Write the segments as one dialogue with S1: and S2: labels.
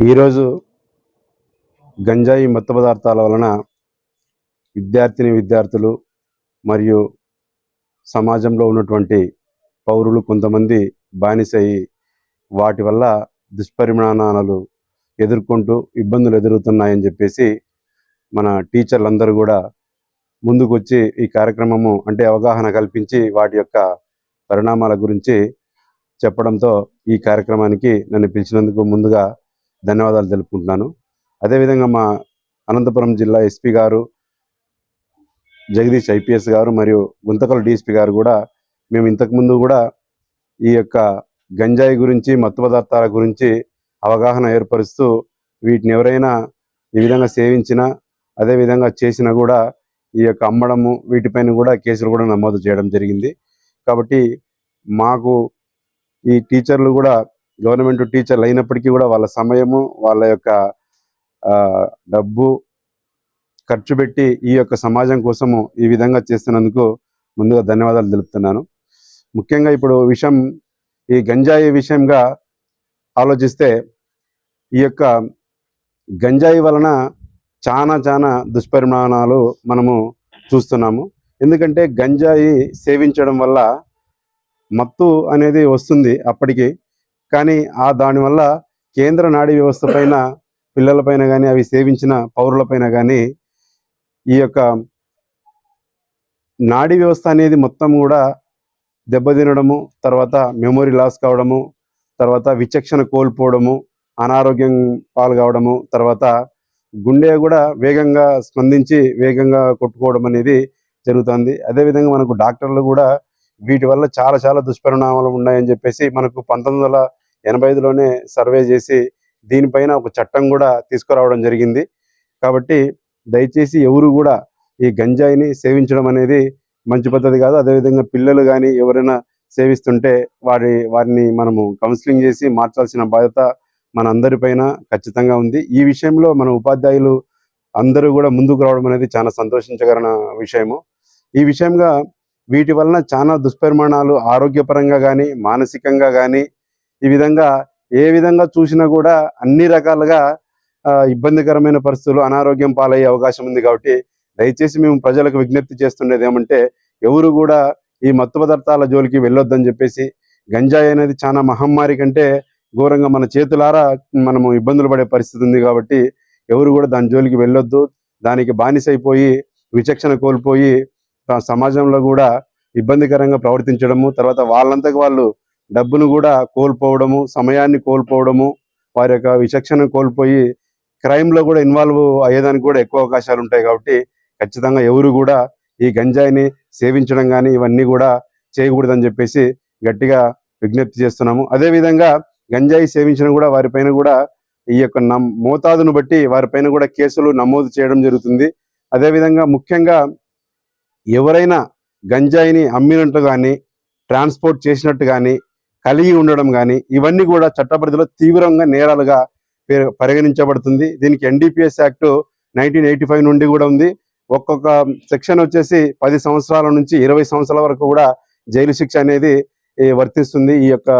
S1: ఈరోజు గంజాయి మత్తు పదార్థాల వలన విద్యార్థిని విద్యార్థులు మరియు సమాజంలో ఉన్నటువంటి పౌరులు కొంతమంది బానిసయి. వాటి వల్ల దుష్పరిమాణాలు ఎదుర్కొంటూ ఇబ్బందులు ఎదురుతున్నాయని చెప్పేసి మన టీచర్లందరూ కూడా ముందుకొచ్చి ఈ కార్యక్రమము అంటే అవగాహన కల్పించి వాటి యొక్క పరిణామాల గురించి చెప్పడంతో ఈ కార్యక్రమానికి నన్ను పిలిచినందుకు ముందుగా ధన్యవాదాలు తెలుపుకుంటున్నాను. అదేవిధంగా మా అనంతపురం జిల్లా ఎస్పీ గారు జగదీష్ ఐపీఎస్ గారు మరియు గుంతకల్ డిఎస్పీ గారు కూడా మేము ఇంతకుముందు కూడా ఈ యొక్క గంజాయి గురించి మత్తు పదార్థాల గురించి అవగాహన ఏర్పరుస్తూ వీటిని ఎవరైనా ఈ విధంగా సేవించినా అదేవిధంగా చేసినా కూడా ఈ యొక్క అమ్మడము వీటిపైన కూడా కేసులు కూడా నమోదు చేయడం జరిగింది. కాబట్టి మాకు ఈ టీచర్లు కూడా గవర్నమెంట్ టీచర్లు అయినప్పటికీ కూడా వాళ్ళ సమయము వాళ్ళ యొక్క డబ్బు ఖర్చు పెట్టి ఈ యొక్క సమాజం కోసము ఈ విధంగా చేస్తున్నందుకు ముందుగా ధన్యవాదాలు తెలుపుతున్నాను. ముఖ్యంగా ఇప్పుడు విషయం ఈ గంజాయి విషయంగా ఆలోచిస్తే ఈ యొక్క గంజాయి వలన చాలా చాలా దుష్పరిమాణాలు మనము చూస్తున్నాము. ఎందుకంటే గంజాయి సేవించడం వల్ల మత్తు అనేది వస్తుంది అప్పటికి. కానీ ఆ దానివల్ల కేంద్ర నాడీ వ్యవస్థ పైన పిల్లలపైన కానీ అవి సేవించిన పౌరులపైన కానీ ఈ యొక్క నాడీ వ్యవస్థ అనేది మొత్తం కూడా దెబ్బతినడము తర్వాత మెమొరీ లాస్ కావడము తర్వాత విచక్షణ కోల్పోవడము అనారోగ్యం పాలు కావడము తర్వాత గుండె కూడా వేగంగా స్పందించి వేగంగా కొట్టుకోవడం అనేది జరుగుతుంది. అదేవిధంగా మనకు డాక్టర్లు కూడా వీటి వల్ల చాలా చాలా దుష్పరిణామాలు ఉన్నాయని చెప్పేసి మనకు పంతొమ్మిది వందల ఎనభై ఐదులోనే సర్వే చేసి దీనిపైన ఒక చట్టం కూడా తీసుకురావడం జరిగింది. కాబట్టి దయచేసి ఎవరు కూడా ఈ గంజాయిని సేవించడం అనేది మంచి పద్ధతి కాదు. అదేవిధంగా పిల్లలు కానీ ఎవరైనా సేవిస్తుంటే వారి వారిని మనము కౌన్సిలింగ్ చేసి మార్చాల్సిన బాధ్యత మన అందరిపైన ఖచ్చితంగా ఉంది. ఈ విషయంలో మన ఉపాధ్యాయులు అందరూ కూడా ముందుకు రావడం అనేది చాలా సంతోషించగల విషయము. ఈ విషయంగా వీటి వలన చాలా దుష్పరిమాణాలు ఆరోగ్యపరంగా కానీ మానసికంగా కానీ ఈ విధంగా ఏ విధంగా చూసినా కూడా అన్ని రకాలుగా ఇబ్బందికరమైన పరిస్థితులు అనారోగ్యం పాలయ్యే అవకాశం ఉంది కాబట్టి దయచేసి మేము ప్రజలకు విజ్ఞప్తి చేస్తుండేది ఏమంటే ఎవరు కూడా ఈ మత్తు పదార్థాల జోలికి వెళ్ళొద్దని చెప్పేసి గంజాయి అనేది చాలా మహమ్మారి కంటే ఘోరంగా మన చేతులారా మనము ఇబ్బందులు పడే పరిస్థితి ఉంది కాబట్టి ఎవరు కూడా దాని జోలికి వెళ్ళొద్దు. దానికి బానిసైపోయి విచక్షణ కోల్పోయి సమాజంలో కూడా ఇబ్బందికరంగా ప్రవర్తించడము తర్వాత వాళ్ళంతకు వాళ్ళు డబ్బును కూడా కోల్పోవడము సమయాన్ని కోల్పోవడము వారి యొక్క విచక్షణ కోల్పోయి క్రైమ్లో కూడా ఇన్వాల్వ్ అయ్యేదానికి కూడా ఎక్కువ అవకాశాలు ఉంటాయి కాబట్టి ఖచ్చితంగా ఎవరు కూడా ఈ గంజాయిని సేవించడం కానీ ఇవన్నీ కూడా చేయకూడదని చెప్పేసి గట్టిగా విజ్ఞప్తి చేస్తున్నాము. అదేవిధంగా గంజాయి సేవించడం కూడా వారిపైన కూడా ఈ యొక్క నమ్ మోతాదును బట్టి వారిపైన కూడా కేసులు నమోదు చేయడం జరుగుతుంది. అదేవిధంగా ముఖ్యంగా ఎవరైనా గంజాయిని అమ్మినట్టు కానీ ట్రాన్స్పోర్ట్ చేసినట్టు కానీ కలిగి ఉండడం కానీ ఇవన్నీ కూడా చట్టపరిధిలో తీవ్రంగా నేరాలుగా పరిగణించబడుతుంది. దీనికి NDPS act nineteen eighty five నుండి కూడా ఉంది. ఒక్కొక్క సెక్షన్ వచ్చేసి పది సంవత్సరాల నుంచి ఇరవై సంవత్సరాల వరకు కూడా జైలు శిక్ష అనేది వర్తిస్తుంది. ఈ యొక్క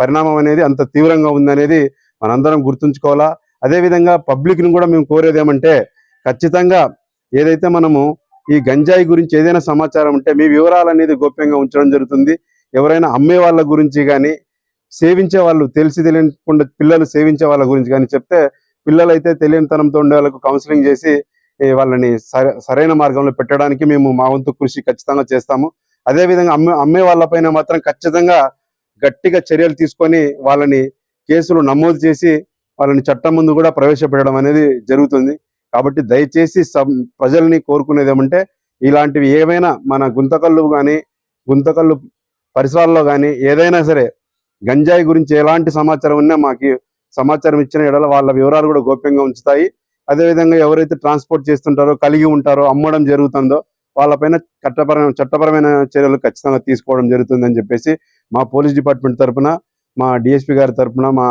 S1: పరిణామం అనేది అంత తీవ్రంగా ఉందనేది మనందరం గుర్తుంచుకోవాలా? అదేవిధంగా పబ్లిక్ని కూడా మేము కోరేది ఏమంటే ఖచ్చితంగా ఏదైతే మనము ఈ గంజాయి గురించి ఏదైనా సమాచారం ఉంటే మీ వివరాలు అనేది గోప్యంగా ఉంచడం జరుగుతుంది. ఎవరైనా అమ్మే వాళ్ళ గురించి కానీ సేవించే వాళ్ళు తెలిసి తెలియకుండా పిల్లలు సేవించే వాళ్ళ గురించి కానీ చెప్తే పిల్లలు అయితే తెలియనితనంతో ఉండే వాళ్ళకు కౌన్సిలింగ్ చేసి వాళ్ళని సరైన మార్గంలో పెట్టడానికి మేము మా వంతు కృషి ఖచ్చితంగా చేస్తాము. అదే విధంగా అమ్మే అమ్మే వాళ్ళపైన మాత్రం ఖచ్చితంగా గట్టిగా చర్యలు తీసుకొని వాళ్ళని కేసులు నమోదు చేసి వాళ్ళని చట్టం ముందు కూడా ప్రవేశపెట్టడం అనేది జరుగుతుంది. కాబట్టి దయచేసి ప్రజల్ని కోరుకునేది ఏమంటే ఇలాంటివి ఏమైనా మన గుంతకల్లు కానీ గుంతకల్లు పరిసరాల్లో కానీ ఏదైనా సరే గంజాయి గురించి ఎలాంటి సమాచారం ఉన్నా మాకు సమాచారం ఇచ్చిన ఎడల వాళ్ళ వివరాలు కూడా గోప్యంగా ఉంచుతాయి. అదేవిధంగా ఎవరైతే ట్రాన్స్పోర్ట్ చేస్తుంటారో కలిగి ఉంటారో అమ్మడం జరుగుతుందో వాళ్ళపైన చట్టపరమైన చట్టపరమైన చర్యలు ఖచ్చితంగా తీసుకోవడం జరుగుతుందని చెప్పేసి మా పోలీస్ డిపార్ట్మెంట్ తరపున మా డిఎస్పీ గారి తరఫున మా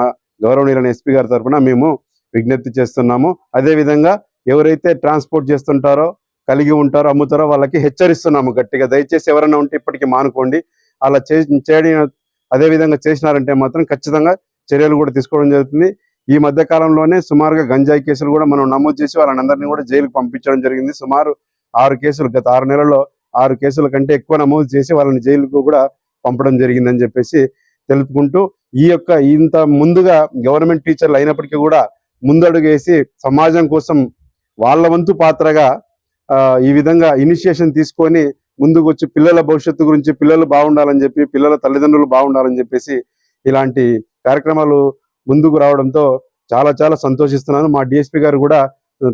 S1: గౌరవనీయులైన ఎస్పీ గారి తరపున మేము విజ్ఞప్తి చేస్తున్నాము. అదే విధంగా ఎవరైతే ట్రాన్స్పోర్ట్ చేస్తుంటారో కలిగి ఉంటారో అమ్ముతారో వాళ్ళకి హెచ్చరిస్తున్నాము గట్టిగా. దయచేసి ఎవరైనా ఉంటే ఇప్పటికీ మానుకోండి. అలా చేయడం అదే విధంగా చేసినారంటే మాత్రం ఖచ్చితంగా చర్యలు కూడా తీసుకోవడం జరుగుతుంది. ఈ మధ్య కాలంలోనే సుమారుగా గంజాయి కేసులు కూడా మనం నమోదు చేసి వాళ్ళని అందరినీ కూడా జైలుకు పంపించడం జరిగింది. సుమారు ఆరు కేసులు గత ఆరు నెలల్లో ఆరు కేసుల కంటే ఎక్కువ నమోదు చేసి వాళ్ళని జైలుకు కూడా పంపడం జరిగిందని చెప్పేసి తెలుపుకుంటూ ఈ యొక్క ఇంత ముందుగా గవర్నమెంట్ టీచర్లు అయినప్పటికీ కూడా ముందడుగు వేసి సమాజం కోసం వాళ్ళ వంతు పాత్రగా ఈ విధంగా ఇనిషియేషన్ తీసుకొని ముందుకు వచ్చి పిల్లల భవిష్యత్తు గురించి పిల్లలు బాగుండాలని చెప్పి పిల్లల తల్లిదండ్రులు బాగుండాలని చెప్పేసి ఇలాంటి కార్యక్రమాలు ముందుకు రావడంతో చాలా చాలా సంతోషిస్తున్నాను. మా డిఎస్పీ గారు కూడా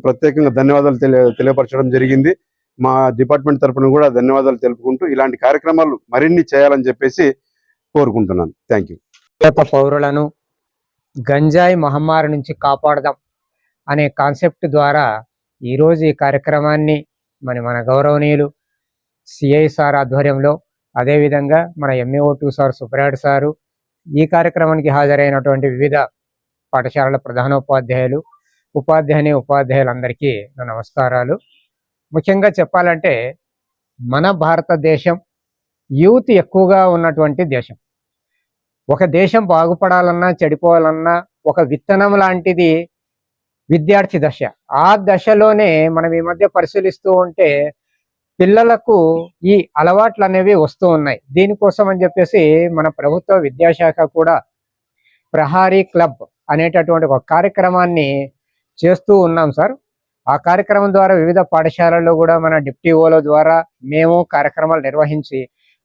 S1: ప్రత్యేకంగా ధన్యవాదాలు తెలియ తెలియపరచడం జరిగింది. మా డిపార్ట్మెంట్ తరపున కూడా ధన్యవాదాలు తెలుపుకుంటూ ఇలాంటి కార్యక్రమాలు మరిన్ని చేయాలని చెప్పేసి కోరుకుంటున్నాను. Thank you.
S2: పౌరులను గంజాయి మహమ్మారి నుంచి కాపాడదాం అనే కాన్సెప్ట్ ద్వారా ఈరోజు ఈ కార్యక్రమాన్ని మరి మన గౌరవనీయులు సిఐ సార్ ఆధ్వర్యంలో అదేవిధంగా మన ఎంఏఓ టూ సార్ సుబ్రాడ్ సారు ఈ కార్యక్రమానికి హాజరైనటువంటి వివిధ పాఠశాలల ప్రధానోపాధ్యాయులు ఉపాధ్యాయుని ఉపాధ్యాయులందరికీ నా నమస్కారాలు. ముఖ్యంగా చెప్పాలంటే మన భారతదేశం యూత్ ఎక్కువగా ఉన్నటువంటి దేశం. ఒక దేశం బాగుపడాలన్నా చెడిపోవాలన్నా ఒక విత్తనం లాంటిది విద్యార్థి దశ. ఆ దశలోనే మనం ఈ మధ్య పరిశీలిస్తూ ఉంటే పిల్లలకు ఈ అలవాట్లు అనేవి వస్తూ ఉన్నాయి. దీనికోసం అని చెప్పేసి మన ప్రభుత్వ విద్యాశాఖ కూడా ప్రహారీ క్లబ్ అనేటటువంటి ఒక కార్యక్రమాన్ని చేస్తూ ఉన్నాం సార్. ఆ కార్యక్రమం ద్వారా వివిధ పాఠశాలల్లో కూడా మన డిప్టీ ఓల ద్వారా మేము కార్యక్రమాలు నిర్వహించి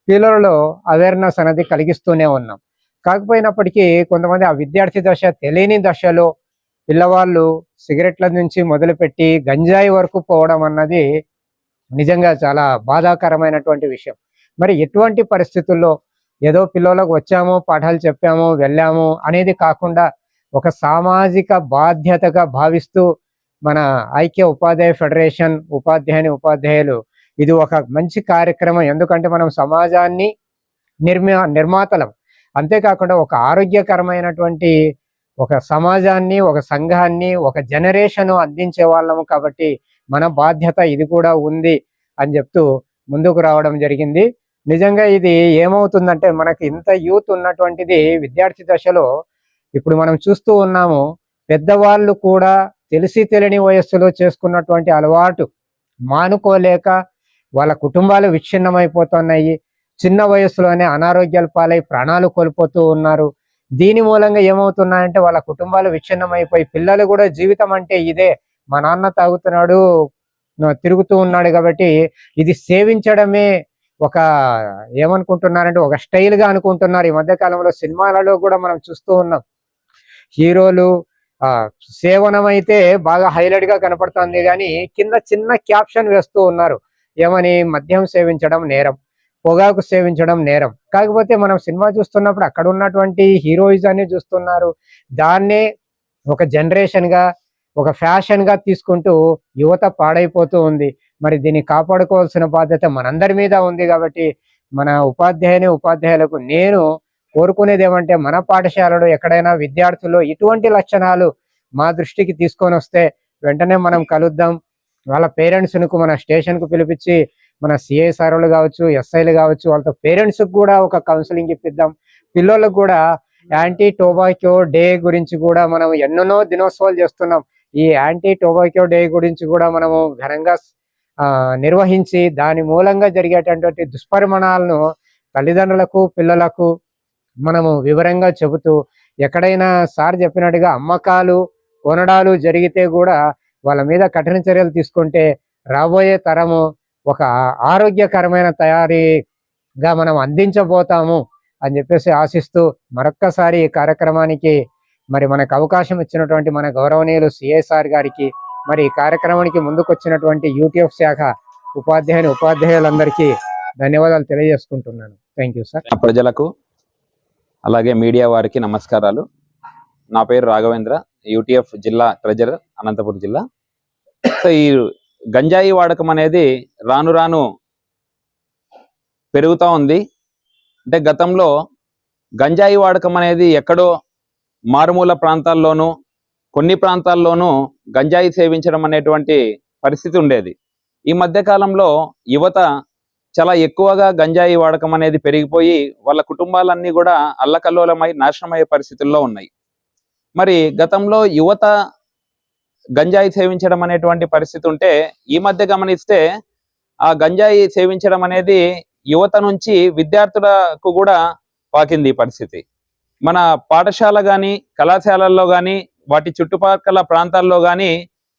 S2: పిల్లలలో అవేర్నెస్ అనేది కలిగిస్తూనే ఉన్నాం. కాకపోయినప్పటికీ కొంతమంది ఆ విద్యార్థి దశ తెలియని దశలో పిల్లవాళ్ళు సిగరెట్ల నుంచి మొదలుపెట్టి గంజాయి వరకు పోవడం అన్నది నిజంగా చాలా బాధాకరమైనటువంటి విషయం. మరి ఎటువంటి పరిస్థితుల్లో ఏదో పిల్లలకు వచ్చాము పాఠాలు చెప్పాము వెళ్ళాము అనేది కాకుండా ఒక సామాజిక బాధ్యతగా భావిస్తూ మన ఐక్య ఉపాధ్యాయ ఫెడరేషన్ ఉపాధ్యాయుని ఉపాధ్యాయులు ఇది ఒక మంచి కార్యక్రమం. ఎందుకంటే మనం సమాజాన్ని నిర్మా నిర్మాతలం. అంతేకాకుండా ఒక ఆరోగ్యకరమైనటువంటి ఒక సమాజాన్ని ఒక సంఘాన్ని ఒక జనరేషన్ అందించే వాళ్ళము కాబట్టి మన బాధ్యత ఇది కూడా ఉంది అని చెప్తూ ముందుకు రావడం జరిగింది. నిజంగా ఇది ఏమవుతుందంటే మనకి ఇంత యూత్ ఉన్నటువంటిది విద్యార్థి దశలో ఇప్పుడు మనం చూస్తూ ఉన్నాము పెద్దవాళ్ళు కూడా తెలిసి తెలియని వయస్సులో చేసుకున్నటువంటి అలవాటు మానుకోలేక వాళ్ళ కుటుంబాలు విచ్ఛిన్నమైపోతున్నాయి. చిన్న వయస్సులోనే అనారోగ్యాల పాలై ప్రాణాలు కోల్పోతూ ఉన్నారు. దీని మూలంగా ఏమవుతున్నాయంటే వాళ్ళ కుటుంబాలు విచ్ఛిన్నమైపోయి పిల్లలు కూడా జీవితం అంటే ఇదే. మా నాన్న తాగుతున్నాడు తిరుగుతూ ఉన్నాడు కాబట్టి ఇది సేవించడమే ఒక ఏమనుకుంటున్నారంటే ఒక స్టైల్గా అనుకుంటున్నారు. ఈ మధ్య కాలంలో సినిమాలలో కూడా మనం చూస్తూ ఉన్నాం. హీరోలు ఆ సేవనం అయితే బాగా హైలైట్గా కనపడుతుంది కానీ కింద చిన్న క్యాప్షన్ వేస్తూ ఉన్నారు. ఏమని? మద్యం సేవించడం నేరం పొగాకు సేవించడం నేరం. కాకపోతే మనం సినిమా చూస్తున్నప్పుడు అక్కడ ఉన్నటువంటి హీరోయిజాన్ని చూస్తున్నారు. దాన్నే ఒక జనరేషన్గా ఒక ఫ్యాషన్గా తీసుకుంటూ యువత పాడైపోతూ ఉంది. మరి దీన్ని కాపాడుకోవాల్సిన బాధ్యత మనందరి మీద ఉంది కాబట్టి మన ఉపాధ్యాయుని ఉపాధ్యాయులకు నేను కోరుకునేది ఏమంటే మన పాఠశాలలో ఎక్కడైనా విద్యార్థులు ఇటువంటి లక్షణాలు మా దృష్టికి తీసుకొని వస్తే వెంటనే మనం కలుద్దాం. వాళ్ళ పేరెంట్స్కు మన స్టేషన్కు పిలిపించి మన సిఐ సార్లు కావచ్చు ఎస్ఐలు కావచ్చు వాళ్ళతో పేరెంట్స్ కూడా ఒక కౌన్సిలింగ్ ఇప్పిద్దాం. పిల్లలకు కూడా యాంటీ టోబాకో డే గురించి కూడా మనం ఎన్నెన్నో దినోత్సవాలు చేస్తున్నాం. ఈ యాంటీ టొబాకో డే గురించి కూడా మనము ఘనంగా నిర్వహించి దాని మూలంగా జరిగేటటువంటి దుష్పరిమాణాలను తల్లిదండ్రులకు పిల్లలకు మనము వివరంగా చెబుతూ ఎక్కడైనా సార్ చెప్పినట్టుగా అమ్మకాలు కొనడాలు జరిగితే కూడా వాళ్ళ మీద కఠిన చర్యలు తీసుకుంటే రాబోయే తరము ఒక ఆరోగ్యకరమైన తయారీగా మనం అందించబోతాము అని చెప్పేసి ఆశిస్తూ మరొక్కసారి ఈ కార్యక్రమానికి మరి మనకు అవకాశం ఇచ్చినటువంటి మన గౌరవనీయులు సిఎస్ఆర్ గారికి మరి ఈ కార్యక్రమానికి ముందుకొచ్చినటువంటి యూటీఎఫ్ శాఖ ఉపాధ్యాయుని ఉపాధ్యాయులందరికీ ధన్యవాదాలు తెలియజేసుకుంటున్నాను. థ్యాంక్ యూ సార్
S3: ప్రజలకు అలాగే మీడియా వారికి నమస్కారాలు. నా పేరు రాఘవేంద్ర యూటీఎఫ్ జిల్లా ట్రెజరర్ అనంతపురం జిల్లా. సో ఈ గంజాయి వాడకం అనేది రాను రాను పెరుగుతూ ఉంది. అంటే గతంలో గంజాయి వాడకం అనేది ఎక్కడో మారుమూల ప్రాంతాల్లోనూ కొన్ని ప్రాంతాల్లోనూ గంజాయి సేవించడం అనేటువంటి పరిస్థితి ఉండేది. ఈ మధ్య కాలంలో యువత చాలా ఎక్కువగా గంజాయి వాడకం అనేది పెరిగిపోయి వాళ్ళ కుటుంబాలన్నీ కూడా అల్లకల్లోలమై నాశనమయ్యే పరిస్థితుల్లో ఉన్నాయి. మరి గతంలో యువత గంజాయి సేవించడం అనేటువంటి పరిస్థితి ఉంటే ఈ మధ్య గమనిస్తే ఆ గంజాయి సేవించడం అనేది యువత నుంచి విద్యార్థులకు కూడా పాకింది ఈ పరిస్థితి. మన పాఠశాల కానీ కళాశాలల్లో కానీ వాటి చుట్టుపక్కల ప్రాంతాల్లో కానీ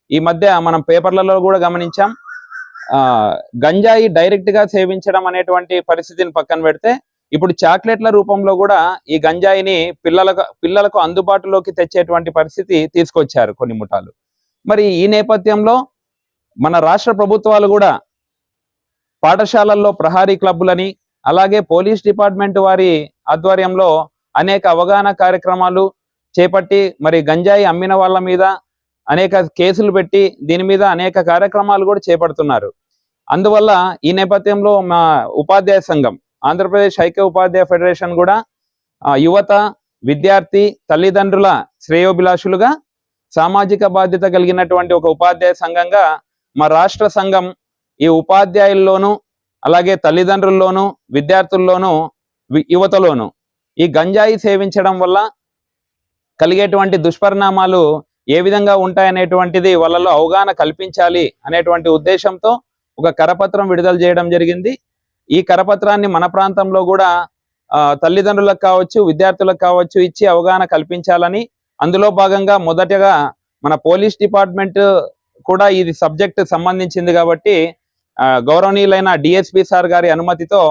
S3: ఈ మధ్య మనం పేపర్లలో కూడా గమనించాం. ఆ గంజాయి డైరెక్ట్గా సేవించడం అనేటువంటి పరిస్థితిని పక్కన పెడితే ఇప్పుడు చాక్లెట్ల రూపంలో కూడా ఈ గంజాయిని పిల్లలకు పిల్లలకు అందుబాటులోకి తెచ్చేటువంటి పరిస్థితి తీసుకొచ్చారు కొన్ని ముఠాలు. మరి ఈ నేపథ్యంలో మన రాష్ట్ర ప్రభుత్వాలు కూడా పాఠశాలల్లో ప్రహారీ క్లబ్బులని అలాగే పోలీస్ డిపార్ట్మెంట్ వారి ఆధ్వర్యంలో అనేక అవగాహన కార్యక్రమాలు చేపట్టి మరి గంజాయి అమ్మిన వాళ్ళ మీద అనేక కేసులు పెట్టి దీని మీద అనేక కార్యక్రమాలు కూడా చేపడుతున్నారు. అందువల్ల ఈ నేపథ్యంలో మా ఉపాధ్యాయ సంఘం ఆంధ్రప్రదేశ్ ఐక్య ఉపాధ్యాయ ఫెడరేషన్ కూడా యువత విద్యార్థి తల్లిదండ్రుల శ్రేయోభిలాషులుగా సామాజిక బాధ్యత కలిగినటువంటి ఒక ఉపాధ్యాయ సంఘంగా మా రాష్ట్ర సంఘం ఈ ఉపాధ్యాయుల్లోనూ అలాగే తల్లిదండ్రుల్లోనూ విద్యార్థుల్లోనూ యువతలోనూ ఈ గంజాయి సేవించడం వల్ల కలిగేటువంటి దుష్పరిణామాలు ఏ విధంగా ఉంటాయనేటువంటిది వాళ్ళలో అవగాహన కల్పించాలి అనేటువంటి ఉద్దేశంతో ఒక కరపత్రం విడుదల చేయడం జరిగింది. ఈ కరపత్రాన్ని మన ప్రాంతంలో కూడా తల్లిదండ్రులకు కావచ్చు విద్యార్థులకు కావచ్చు ఇచ్చి అవగాహన కల్పించాలని అందులో భాగంగా మొదటగా మన పోలీస్ డిపార్ట్మెంట్ కూడా ఇది సబ్జెక్ట్ సంబంధించింది కాబట్టి గౌరవనీయులైన డిఎస్పి సార్ గారి అనుమతితో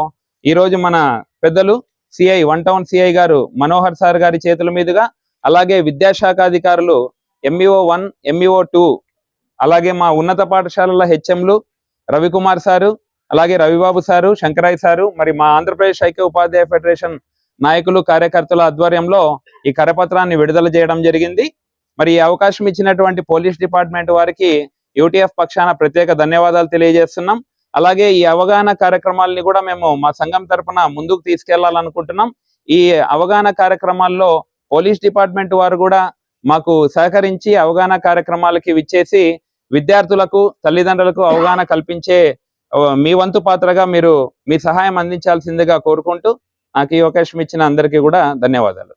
S3: ఈ రోజు మన పెద్దలు సిఐ వన్ టౌన్ సిఐ గారు మనోహర్ సార్ గారి చేతుల మీదుగా అలాగే విద్యాశాఖ అధికారులు ఎంఈఓ వన్ ఎంఈఓ టూ అలాగే మా ఉన్నత పాఠశాలల హెచ్ఎంలు రవికుమార్ సారు అలాగే రవిబాబు సారు శంకరాయ్ సారు మరి మా ఆంధ్రప్రదేశ్ ఐక్య ఉపాధ్యాయ ఫెడరేషన్ నాయకులు కార్యకర్తల ఆధ్వర్యంలో ఈ కరపత్రాన్ని విడుదల చేయడం జరిగింది. మరి ఈ అవకాశం ఇచ్చినటువంటి పోలీస్ డిపార్ట్మెంట్ వారికి యూటీఎఫ్ పక్షాన ప్రత్యేక ధన్యవాదాలు తెలియజేస్తున్నాం. అలాగే ఈ అవగాహన కార్యక్రమాలని కూడా మేము మా సంఘం తరఫున ముందుకు తీసుకెళ్ళాలనుకుంటున్నాం. ఈ అవగాహన కార్యక్రమాల్లో పోలీస్ డిపార్ట్మెంట్ వారు కూడా మాకు సహకరించి అవగాహన కార్యక్రమాలకి విచ్చేసి విద్యార్థులకు తల్లిదండ్రులకు అవగాహన కల్పించే మీ వంతు పాత్రగా మీరు మీ సహాయం అందించాల్సిందిగా కోరుకుంటూ నాకు ఈ అవకాశం ఇచ్చిన అందరికీ కూడా ధన్యవాదాలు.